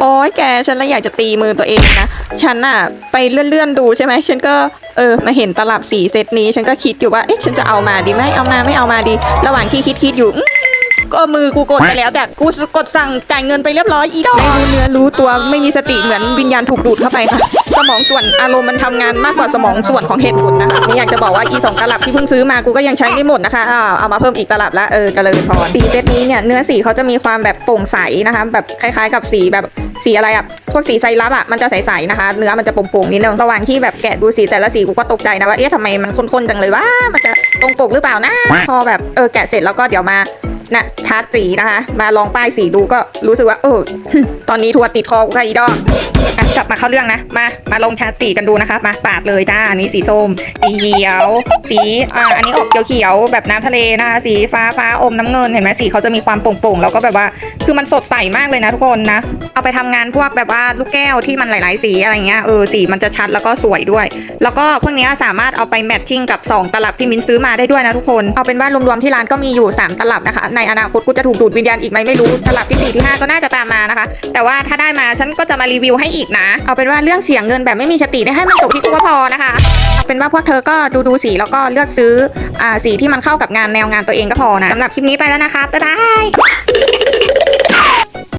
โอ้ยแกฉันเลยอยากจะตีมือตัวเองนะ ฉันอะไปเลื่อนๆดูใช่ไหมฉันก็เออมาเห็นตลับสีเซตนี้ ฉันก็คิดอยู่ว่าเอ๊ะฉันจะเอามาดีไหมเอามาไม่เอามาดี ระหว่างที่คิดคิดๆอยู่ อื้อก็มือกูกดไปแล้ว แต่กูกดสั่งจ่ายเงินไปเรียบร้อยอีดอกไม่รู้เนื้อรู้ตัวไม่มีสติเหมือนวิญญาณถูกดูดเข้าไปค่ะ สมองส่วนอารมณ์มันทำงานมากกว่าสมองส่วนของเหตุผลนะคะนี่อยากจะบอกว่าอีสองตลับที่เพิ่งซื้อมากูก็ยังใช้ไม่หมดนะคะอ้าวเอามาเพิ่มอีกตลับละเออเจริญพรสีเซตนี้เนี่ยเนื้อสีเขาจะมีความแบบโปร่งใสนะคะ แบบคล้ายๆ กับสีแบบสีอะไรอะพวกสีไซรัปอะมันจะใสๆนะคะ เนื้อมันจะโปร่งๆนิดนึงระหว่างที่แบบแกะดูสีแต่ละสีกูก็ตกใจนะว่าเอ๊ะทำไมมันข้นๆจังเลยว่ามันจะตรงปกหรือเปล่านะพอแบบเออแกะเสร็จแล้วก็เดี๋ยวมา นะชาร์จสีนะคะ มาลองป้ายสีดูก็รู้สึกว่าเออตอนนี้ทัวร์ติดคอกูค่ะอีดอก อะกลับมาเข้าเรื่องนะ มา มาลงชาร์จสีกันดูนะคะ มาปาดเลยจ้า อันนี้สีส้ม สีเขียว สี อ่า อันนี้ออกเขียวๆแบบน้ำทะเลนะคะ สีฟ้าฟ้าอมน้ำเงิน เห็นไหมสีเขาจะมีความโปร่งๆ แล้วก็แบบว่า คือมันสดใสมากเลยนะทุกคนนะ เอาไปทำงานพวกแบบว่าลูกแก้วที่มันหลาย ๆ สีอะไรเงี้ย เออ สีมันจะชัดแล้วก็สวยด้วย แล้วก็พวกนี้สามารถเอาไปแมทชิ่งกับ 2 ตลับที่มินซื้อมาได้ด้วยนะทุกคน เอาเป็นว่ารวมๆที่ร้านก็มีอยู่ 3 ตลับนะคะ ในอนาคตกูจะถูกดูดวิญญาณอีกไหมไม่รู้ ตลับที่4ที่5ก็น่าจะตามมานะคะ แต่ว่าถ้าได้มาฉันก็จะมารีวิวให้อีกนะ เอาเป็นว่าเรื่องเสียงเงินแบบไม่มีสติได้ให้มันจบที่กูก็พอนะคะ เอาเป็นว่าพวกเธอก็ดูดูสีแล้วก็เลือกซื้ออ่าสีที่มันเข้ากับงานแนวงานตัวเองก็พอนะสำหรับคลิปนี้ไปแล้วนะคะบ๊ายบาย